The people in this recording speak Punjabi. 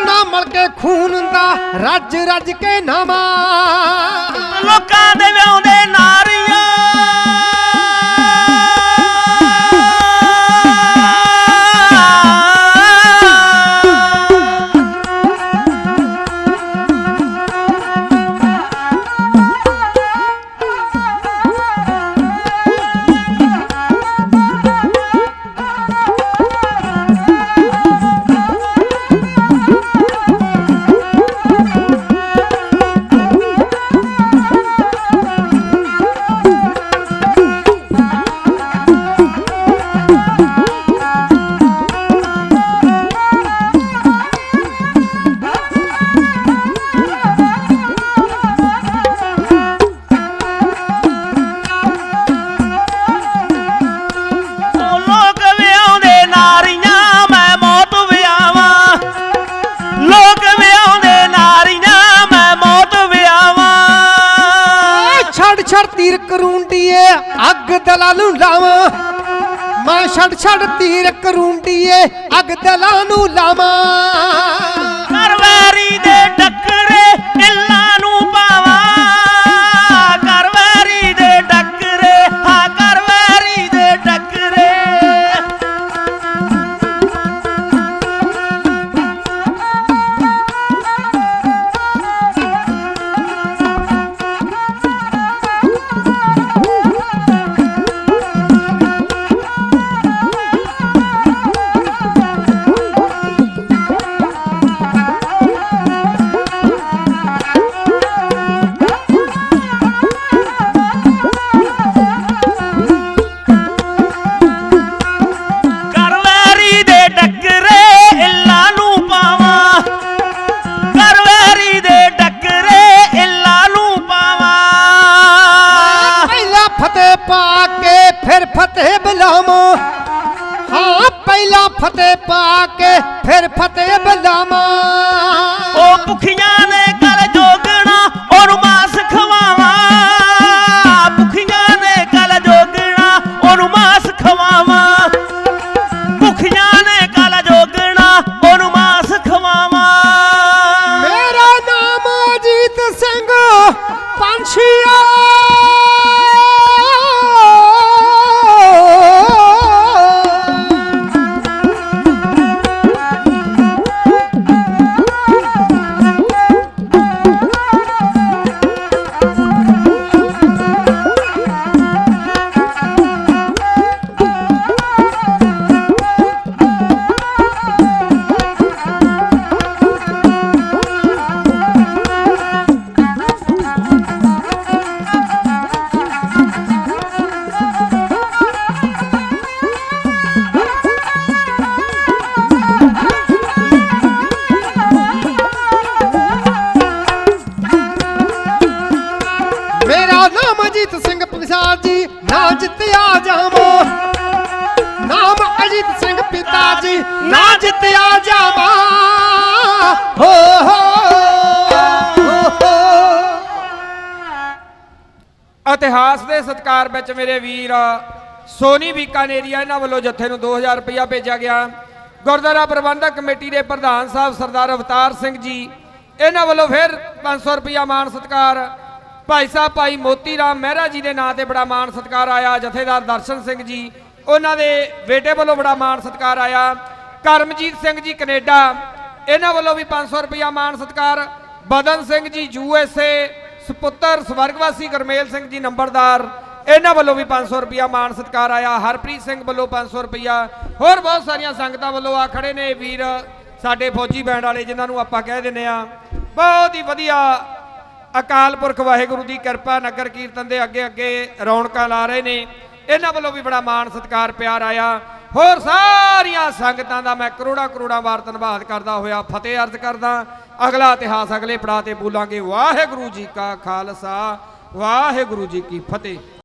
ਚਟਣਾ ਮਲ ਕੇ ਖੂਨ ਦਾ ਰੱਜ ਰੱਜ ਕੇ ਨਾਮਾ। ਲੋਕਾਂ ਦੇ ਵਿਆਉਂਦੇ ਨਾਰੀਆਂ ਛੱਡ ਤੀਰ ਕਰੂੰਡੀਏ, ਅੱਗ ਦਲਾਂ ਨੂੰ ਲਾਵਾਂ। ਮੈਂ ਛੱਡ ਛੱਡ ਤੀਰ ਕਰੂੰਡੀਏ, ਅੱਗ ਦਲਾਂ ਨੂੰ ਲਾਵਾਂ। ਕਰਵਾਰੀ ਦੇ ਪਾ ਕੇ ਫਿਰ ਫਤਿਹ ਬੁਲਾਵਾਂ। ਹਾਂ ਪਹਿਲਾ ਫਤਿਹ ਪਾ ਕੇ ਫਿਰ ਫਤਿਹ ਬੁਲਾਵਾਂ। ਉਹ ਭੁਖੀਆਂ ਨੇ ਕਰ ਜੋਗਣਾ ਉਹਨੂੰ ਮਾਸ ਖਵਾਵਾਂ। ਭੁਖੀਆਂ ਨੇ ਕਰ ਜੋਗਣਾ ਉਹਨੂੰ ਮਾਸ ਖਵਾਵਾਂ। ਭੁਖੀਆਂ ਨੇ ਕਰ ਜੋਗਣਾ ਮਾਸ ਖਵਾਵਾਂ। ਮੇਰਾ ਨਾਮ ਅਜੀਤ ਸਿੰਘ ਪੰਛੀਆ। ਨਾਮ ਅਜੀਤ ਸਿੰਘ ਪਿਤਾ ਜੀ, ਨਾ ਜਿੱਤਿਆ ਜਾਵਾਂ। ਨਾਮ ਅਜੀਤ ਸਿੰਘ ਪਿਤਾ ਜੀ, ਨਾ ਜਿੱਤਿਆ ਜਾਵਾਂ। ਹੋ ਹੋ ਇਤਿਹਾਸ ਦੇ ਸਤਕਾਰ ਵਿੱਚ ਮੇਰੇ ਵੀਰ ਸੋਨੀ ਬੀਕਾਨੇਰੀਆ, ਇਹਨਾਂ ਵੱਲੋਂ ਜੱਥੇ ਨੂੰ 2000 ਰੁਪਇਆ ਭੇਜਿਆ ਗਿਆ। ਗੁਰਦੁਆਰਾ ਪ੍ਰਬੰਧਕ ਕਮੇਟੀ ਦੇ ਪ੍ਰਧਾਨ ਸਾਹਿਬ ਸਰਦਾਰ ਅਵਤਾਰ ਸਿੰਘ ਜੀ, ਇਹਨਾਂ ਵੱਲੋਂ ਫਿਰ 500 ਰੁਪਇਆ ਮਾਣ ਸਤਕਾਰ ਭਾਈ ਸਾਹਿਬ, ਭਾਈ ਮੋਤੀ ਰਾਮ ਮਹਿਰਾ ਜੀ ਦੇ ਨਾਂ ਤੇ ਬੜਾ ਮਾਣ ਸਤਿਕਾਰ ਆਇਆ, ਜਥੇਦਾਰ ਦਰਸ਼ਨ ਸਿੰਘ ਜੀ, ਉਹਨਾਂ ਦੇ ਬੇਟੇ ਵੱਲੋਂ ਬੜਾ ਮਾਣ ਸਤਿਕਾਰ ਆਇਆ। ਕਰਮਜੀਤ ਸਿੰਘ ਜੀ ਕੈਨੇਡਾ, ਇਹਨਾਂ ਵੱਲੋਂ ਵੀ 500 ਰੁਪਇਆ ਮਾਣ ਸਤਿਕਾਰ। Badan Singh ji U S A, ਸੁਪੁੱਤਰ ਸਵਰਗਵਾਸੀ ਗਰਮੇਲ ਸਿੰਘ ਜੀ ਨੰਬਰਦਾਰ, ਇਹਨਾਂ ਵੱਲੋਂ ਵੀ 500 ਰੁਪਇਆ ਮਾਣ ਸਤਿਕਾਰ ਆਇਆ। ਹਰਪ੍ਰੀਤ ਸਿੰਘ ਵੱਲੋਂ 500 ਰੁਪਇਆ ਹੋਰ ਬਹੁਤ ਸਾਰੀਆਂ ਸੰਗਤਾਂ ਵੱਲੋਂ ਆ ਖੜੇ ਨੇ ਵੀਰ, ਸਾਡੇ ਫੌਜੀ ਬੈਂਡ ਵਾਲੇ ਜਿਨ੍ਹਾਂ ਨੂੰ ਆਪਾਂ ਕਹਿ ਦਿੰਦੇ ਆ ਬਹੁਤ ਹੀ ਵਧੀਆ ਅਕਾਲ ਪੁਰਖ ਵਾਹਿਗੁਰੂ ਦੀ ਕਿਰਪਾ, ਨਗਰ ਕੀਰਤਨ ਦੇ ਅੱਗੇ ਅੱਗੇ ਰੌਣਕਾਂ ਲਾ ਰਹੇ ਨੇ। ਇਹਨਾਂ ਵੱਲੋਂ ਵੀ ਬੜਾ ਮਾਣ ਸਤਿਕਾਰ ਪਿਆਰ ਆਇਆ। ਹੋਰ ਸਾਰੀਆਂ ਸੰਗਤਾਂ ਦਾ ਮੈਂ ਕਰੋੜਾ ਕਰੋੜਾ ਵਾਰ ਧੰਨਵਾਦ ਕਰਦਾ ਹੋਇਆ, ਫਤਿਹ ਅਰਜ਼ ਕਰਦਾ। ਅਗਲਾ ਇਤਿਹਾਸ ਅਗਲੇ ਪੜਾਅ ਤੇ ਬੋਲਾਂਗੇ। ਵਾਹਿਗੁਰੂ ਜੀ ਕਾ ਖਾਲਸਾ, ਵਾਹਿਗੁਰੂ ਜੀ ਕੀ ਫਤਿਹ।